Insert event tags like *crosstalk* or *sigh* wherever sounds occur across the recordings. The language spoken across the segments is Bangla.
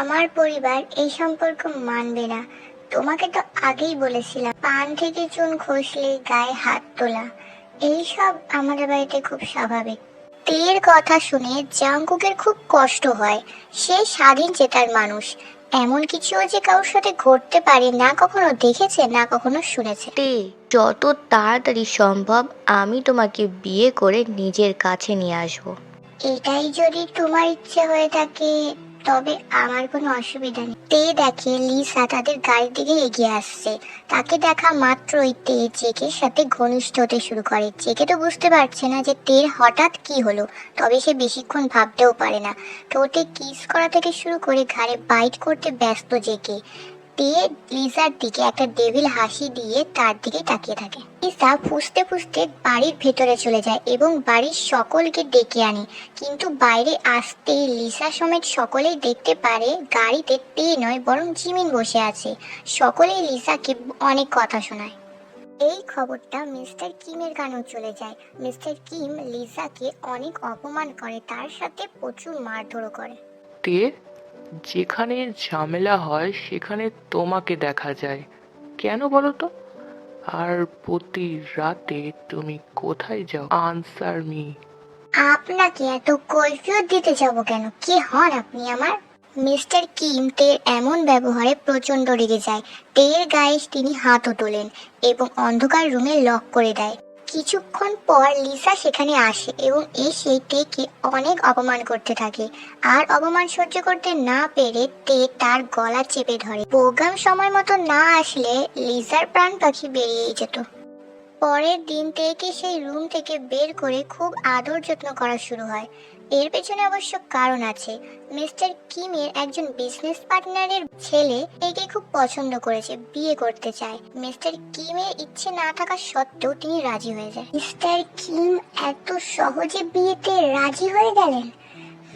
আমার পরিবার এই সম্পর্ক মানবে না। তোমাকে তো আগেই বলেছিলাম পান থেকে চুন খসলে গায়ে হাত তোলা। এইসব আমাদের বাড়িতে খুব স্বাভাবিক। তের কথা শুনে জাঙ্কুকের খুব কষ্ট হয়। সে স্বাধীন চেতার মানুষ। এমন কিছুও যে কারোর সাথে ঘটতে পারে না কখনো দেখেছে না কখনো শুনেছে। তে যত তাড়াতাড়ি সম্ভব আমি তোমাকে বিয়ে করে নিজের কাছে নিয়ে আসব। এটাই যদি তোমার ইচ্ছে হয়ে থাকে। তবে আমার কোনো অসুবিধা নেই। তে দেখে লিসা তাদের গাড়ির দিকে এগিয়ে আসছে। তাকে দেখা মাত্রই তে জেকের সাথে ঘনিষ্ঠ হতে শুরু করে। জেকে তো বুঝতে পারছে না যে তের হঠাৎ কি হলো, তবে সে বেশিক্ষণ ভাবতেও পারে না। ঠোঁটে কিস করা থেকে শুরু করে ঘাড়ে বাইট করতে ব্যস্ত জেকে। তে লিজার দিকে একটা ডেভিল হাসি দিয়ে তার দিকে তাকিয়ে থাকে। লিসা ফুসতে ফুসতে বাড়ির ভেতরে চলে যায় এবং বাড়ির সকলকে ডেকে আনে। কিন্তু বাইরে আসতেই লিসা সমেত সকলেই দেখতে পারে গাড়িতে তে নয়, বরং জিমিন বসে আছে। সকলেই লিসাকে অনেক কথা শোনায়। এই খবরটা মিস্টার কিমের কানেও চলে যায়। মিস্টার কিম লিসাকে অনেক অপমান করে, তার সাথে প্রচুর মারধরও করে। যেখানে ঝামেলা হয়, সেখানে তোমাকে দেখা যায়। কেন বলো তো? আর প্রতি রাতে তুমি কোথায় যাও? আনসার মি আপনাকে এত কৈফিয়ত দিতে যাব কেন? কি হন আপনি আমার? মিস্টার কিম তের এমন ব্যবহারে প্রচণ্ড রেগে যায়। তের গায়ে তিনি হাতও তোলেন এবং অন্ধকার রুমে লক করে দেয়। কিছুক্ষণ পর লিসা সেখানে আসে এবং এসে টেকে অনেক অপমান করতে থাকে। আর অপমান সহ্য করতে না পেরে তে তার গলা চেপে ধরে। প্রোগ্রাম সময় মতো না আসলে লিসার প্রাণ পাখি বেরিয়েই যেত। পরের দিন থেকে সেই রুম থেকে বের করে খুব আদর যত্ন করা শুরু হয়। এর পেছনে অবশ্য কারণ আছে। মিস্টার কিমের একজন বিজনেস পার্টনারের ছেলে একে খুব পছন্দ করেছে, বিয়ে করতে চায়। মিস্টার কিমের ইচ্ছে না থাকা সত্ত্বেও তিনি রাজি হয়ে যায়। মিস্টার কিম এত সহজে বিয়েতে রাজি হয়ে গেলেন?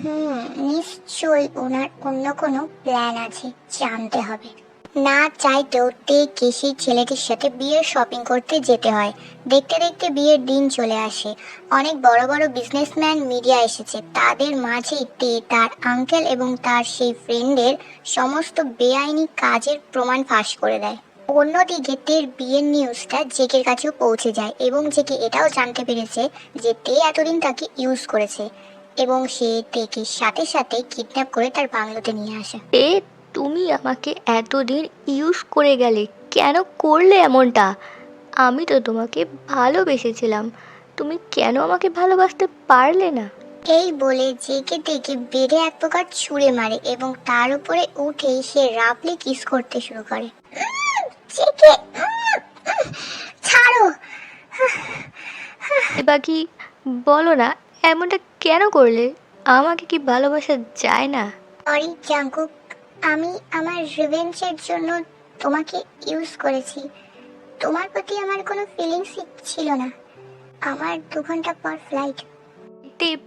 হুম, নিশ্চয়ই ওনার অন্য কোনো প্ল্যান আছে, জানতে হবে। না চাইতেও তেকে সেই ছেলেটির সাথে বিয়ের শপিং করতে যেতে হয়। দেখতে দেখতে বিয়ের দিন চলে আসে। অনেক বড় বড় বিজনেসম্যান মিডিয়া এসেছে। তাদের মাঝেই তে, তার আঙ্কেল এবং তার সেই ফ্রেন্ডের সমস্ত বেআইনি কাজের প্রমাণ ফাঁস করে দেয়। অন্যদিকে তের বিয়ের নিউজটা জেকের কাছেও পৌঁছে যায় এবং জেকে এটাও জানতে পেরেছে যে তে এতদিন তাকে ইউজ করেছে এবং সে তেকে সাথে সাথে কিডন্যাপ করে তার বাংলোতে নিয়ে আসে। তুমি আমাকে এতদিন ইউজ করে গেলে কেন করলে এমনটা? আমি তো তোমাকে ভালোবেসেছিলাম। তুমি কেন আমাকে ভালোবাসতে পারলে না? এই বলে জেকে দেখে বেড়ে এক প্রকার ছুঁড়ে মারে এবং তার উপরে উঠেই সে রাপলি কিস করতে শুরু করে। ছাড়ো। এবার বলো না এমনটা কেন করলে? আমাকে কি ভালোবাসা যায় না? জাঙ্কুক আমি আমার রিভেঞ্জের জন্য তোমাকে ইউজ করেছি। তোমার প্রতি আমার কোনো ফিলিংসই ছিল না। আমার দু ঘণ্টা পর ফ্লাইট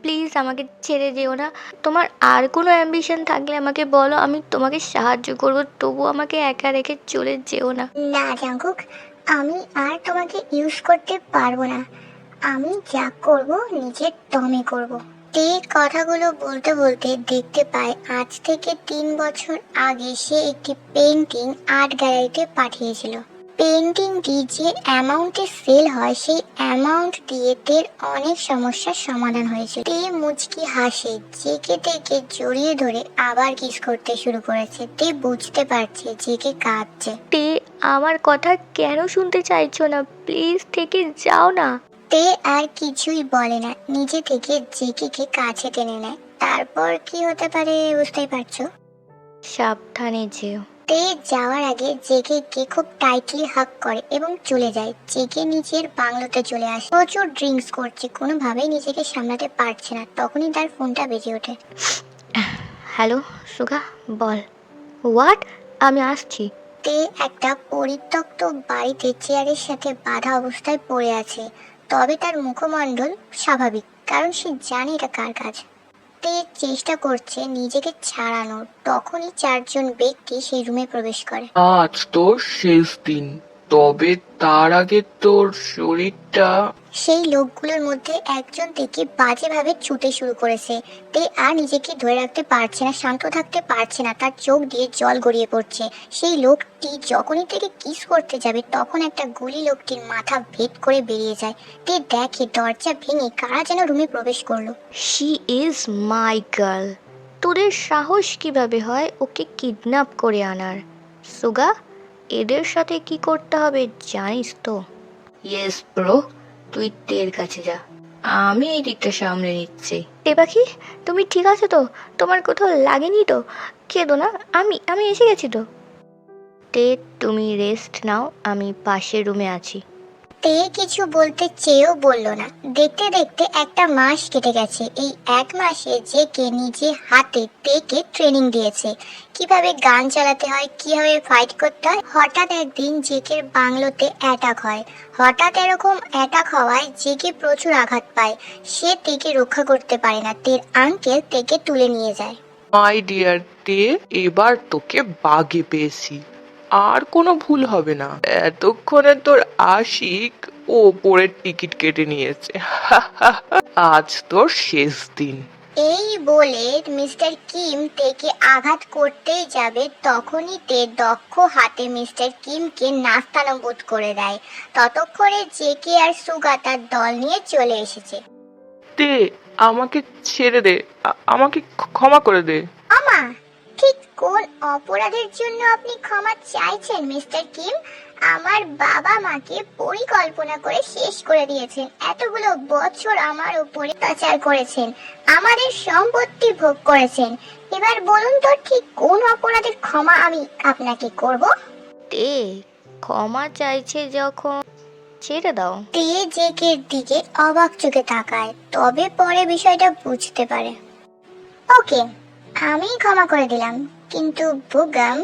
প্লিজ আমাকে ছেড়ে যেও না। তোমার আর কোনো অ্যাম্বিশন থাকলে আমাকে বলো আমি তোমাকে সাহায্য করব। তবু আমাকে একা রেখে চলে যেও না। না জাঙ্কুক আমি আর তোমাকে ইউজ করতে পারব না। আমি যা করব নিজের দমে করব। তে কথাগুলো বলতে বলতে দেখতে পায়, আজ থেকে তিন বছর আগে সে একটি পেন্টিং আর্ট গ্যালারিতে পাঠিয়েছিল। পেন্টিংটি যে অ্যামাউন্টে সেল হয়, সেই অ্যামাউন্ট দিয়ে তের অনেক সমস্যার সমাধান হয়েছে তে মুচকি হাসে, জেকে তেকে জড়িয়ে ধরে আবার কিস করতে শুরু করেছে। তে বুঝতে পারছে, জেকে কাঁদছে। তে, আমার কথা কেন শুনতে চাইছো না? প্লিজ থেকে যাও না। তে আর কিছুই বলে না। নিজে থেকে জেকিকে কাছে টেনে নেয়। তারপর কি হতে পারে বুঝতেই পারছ? সাবধানে যেও। তে যাওয়ার আগে জেকে খুব টাইটলি হাক করে এবং চলে যায়। জেকে নিজের বাংলোতে চলে আসে। প্রচুর ড্রিঙ্কস করছে। কোনোভাবেই নিজেকে সামলাতে পারছে না। তখনই তার ফোনটা বেজে ওঠে। হ্যালো সুগা বল। হোয়াট? আমি আসছি। তে একটা পরিত্যক্ত বাড়িতে চেয়ারের সাথে বাঁধা অবস্থায় পড়ে আছে। তবে তার মুখমণ্ডল স্বাভাবিক, কারণ সে জানে এটা কার কাজ। তে চেষ্টা করছে নিজেকে ছাড়ানোর। তখনই চারজন ব্যক্তি সেই রুমে প্রবেশ করে। আজ তোর শেষ দিন। তবে তার আগে তোর শরীরটা সেই লোকগুলোর মধ্যে একজন থেকে বাজেভাবে ছুটে শুরু করেছে। তে আর নিজেকে ধরে রাখতে পারছে না শান্ত থাকতে পারছে না তার চোখ দিয়ে জল গড়িয়ে পড়ছে। সেই লোকটি যখনই থেকে কিস করতে যাবে তখন একটা গুলি লোকটির মাথা ভেদ করে বেরিয়ে যায়। তে দেখে দরজা ভেঙে কারা যেন রুমে প্রবেশ করল। শি ইজ মাই গার্ল তোদের সাহস কীভাবে হয় ওকে কিডন্যাপ করে আনার? সুগা এদের সাথে কি করতে হবে জানিস তো। ইয়েস ব্রো তুই তের কাছে যা। আমি এই দিকটা সামলে নিচ্ছি। এ পাখি তুমি ঠিক আছে তো? তোমার কোথাও লাগেনি তো? খেদো না আমি আমি এসে গেছি তো। তে তুমি রেস্ট নাও আমি পাশের রুমে আছি। তে কিছু বলতে চেয়েও বলল না। দেখতে দেখতে একটা মাস কেটে গেছে। এই এক মাসে জেকে নিজে হাতে তেকে ট্রেনিং দিয়েছে। কীভাবে গান চালাতে হয়, কীভাবে ফাইট করতে হয়, হঠাৎ একদিন জেকের বাংলোতে অ্যাটাক হয়। হঠাৎ এরকম অ্যাটাক হওয়ায় জেকে প্রচুর আঘাত পায়। সে তেকে রক্ষা করতে পারে না। তের আঙ্কেল তেকে তুলে নিয়ে যায়। মাই ডিয়ার তে এবার তোকে বাগে পেয়েছি। আর কোনো ভুল হবে না। এতক্ষণে তোর আশিক ওপরের টিকিট কেটে নিয়েছে। *laughs* আজ তোর শেষ দিন। এই বলে মিস্টার কিম তেকে আঘাত করতেই যাবে তখনই তে দক্ষ হাতে মিস্টার কিমকে নাস্তানবোধ করে দেয়। ততক্ষণে জেকে আর সুগা তার দল নিয়ে চলে এসেছে। তে আমাকে ছেড়ে দে। আমাকে ক্ষমা করে দে। কোন অপরাধের জন্য আপনি ক্ষমা চাইছেন মিস্টার কিম? আমার বাবা মাকে পরিকল্পনা করে শেষ করে দিয়েছেন। এতগুলো বছর আমার উপরে অত্যাচার করেছেন আমাদের সম্পত্তি ভোগ করেছেন। এবার বলুন তো ঠিক কোন অপরাধের ক্ষমা আমি আপনাকে করব? তে ক্ষমা চাইছে যখন ছেড়ে দাও। তে জেকের দিকে অবাক চোখে তাকায় তবে পরে বিষয়টা বুঝতে পারে। ওকে আমি ক্ষমা করে দিলাম। কিন্তু বুগাম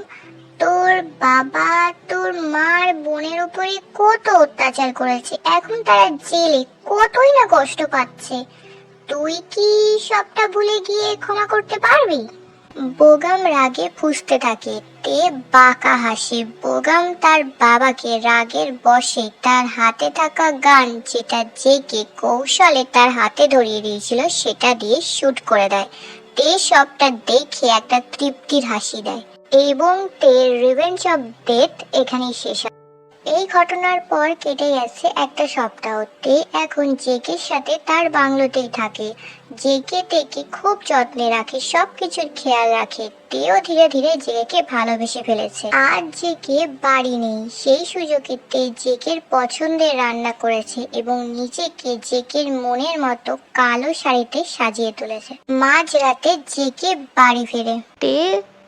তোর বাবা, তোর মার বোনের উপরে কত অত্যাচার করেছে। এখন তারা জেলে কতই না কষ্ট পাচ্ছে। তুই কি সবটা ভুলে গিয়ে ক্ষমা করতে পারবি? বোগাম রাগে ফুঁসতে থাকে, তে বাঁকা হাসে। বোগাম তার বাবাকে রাগের বসে তার হাতে থাকা গান যেটা জেকে কৌশলে তার হাতে ধরিয়ে দিয়েছিল, সেটা দিয়ে শুট করে দেয়। তে সবটা দেখে একটা তৃপ্তির হাসি দেয়। এবং তে রিভেঞ্জ অফ ডেথ এখানেই শেষ হয়। এই ঘটনার পর কেটে গেছে একটা সপ্তাহ। তে এখন জেকের সাথে তার বাংলোতেই থাকে। জেকে তেকে খুব যত্নে রাখে, সবকিছুর খেয়াল রাখে। তেও ধীরে ধীরে জেকে ভালোবেসে ফেলেছে। আর জেকে বাড়ি নেই। সেই সুযোগে তে জেকের পছন্দের রান্না করেছে এবং নিজেকে জেকের মনের মতো কালো শাড়িতে সাজিয়ে তুলেছে। মাঝ রাতে জেকে বাড়ি ফেরে। তে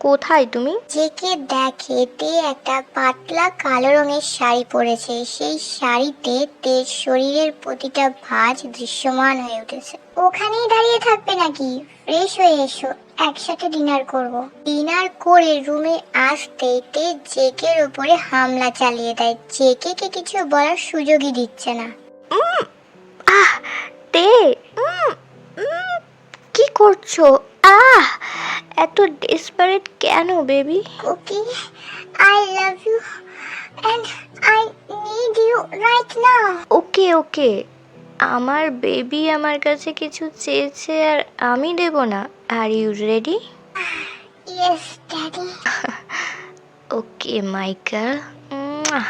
কোথায় তুমি? জেকে দেখে তে একটা পাতলা কালো রঙের শাড়ি পরেছে। সেই শাড়িতে তে শরীরের প্রতিটা ভাঁজ দৃশ্যমান হয়ে উঠেছে। ওখানেই দাঁড়িয়ে থাকবে নাকি? ফ্রেশ হয়ে এসো একসাথে ডিনার করব। ডিনার করে রুমে আসতেই তে জেকের উপরে হামলা চালিয়ে দেয়। জেকে কে কিছু বলার সুযোগই দিচ্ছে না। আহ তে কি করছ? আহ এত ডিসপারেট কেন baby okay I love you and I need you right now okay okay আমার বেবি আমার কাছে কিছু চেয়েছে আর আমি দেব না। Are you ready yes daddy okay Michael